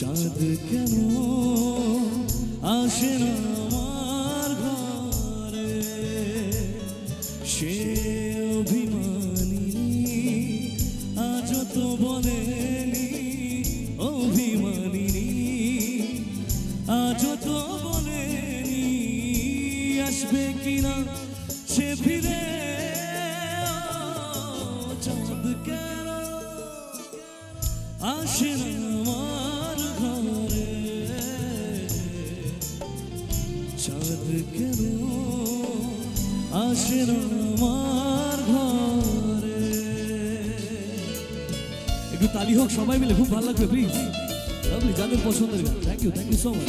চাঁদ কেন আসে আমার ঘরে? সে অভিমানী আজ তো বলেনি অভিমানী আজ তো বলেনি, আসবে কিনা সে ফিরে? চাঁদ কেন আসে আমার আসে না আমার একটু তালি হোক, সবাই মিলে। খুব ভালো লাগবে প্লিজ লাভলি যাদের পছন্দের গান thank you thank you so much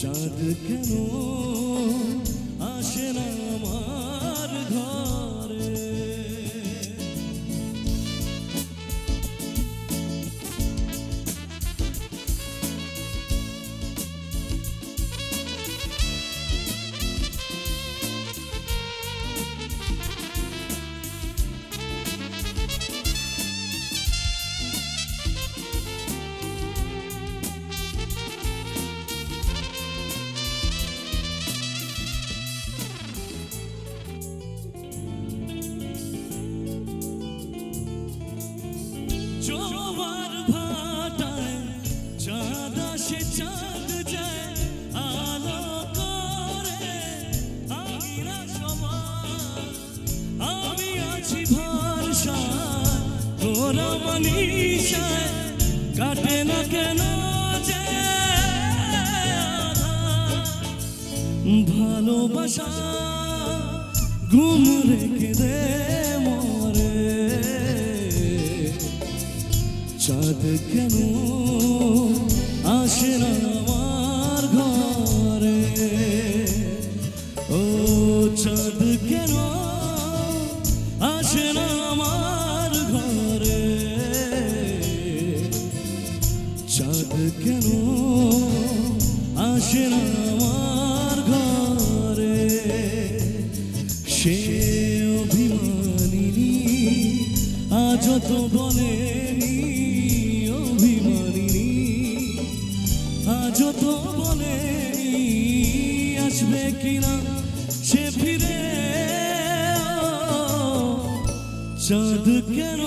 চাঁদ কেন আসে না আমার ঘরে? চাঁদ যায়, আলো করে। আমিরা সবার আমি আছি ভরসায় তোরা মনীষায় কাটে না কেন ভালোবাসা ঘুম রেখে দে মরে। চাঁদ কেন কেন আসে না আমার ঘরে? সে অভিমানিনী আজ তো বলেনি অভিমানিনী। আজ তো বলেনি আসবে কিনা সে ফিরে। চাঁদ কেন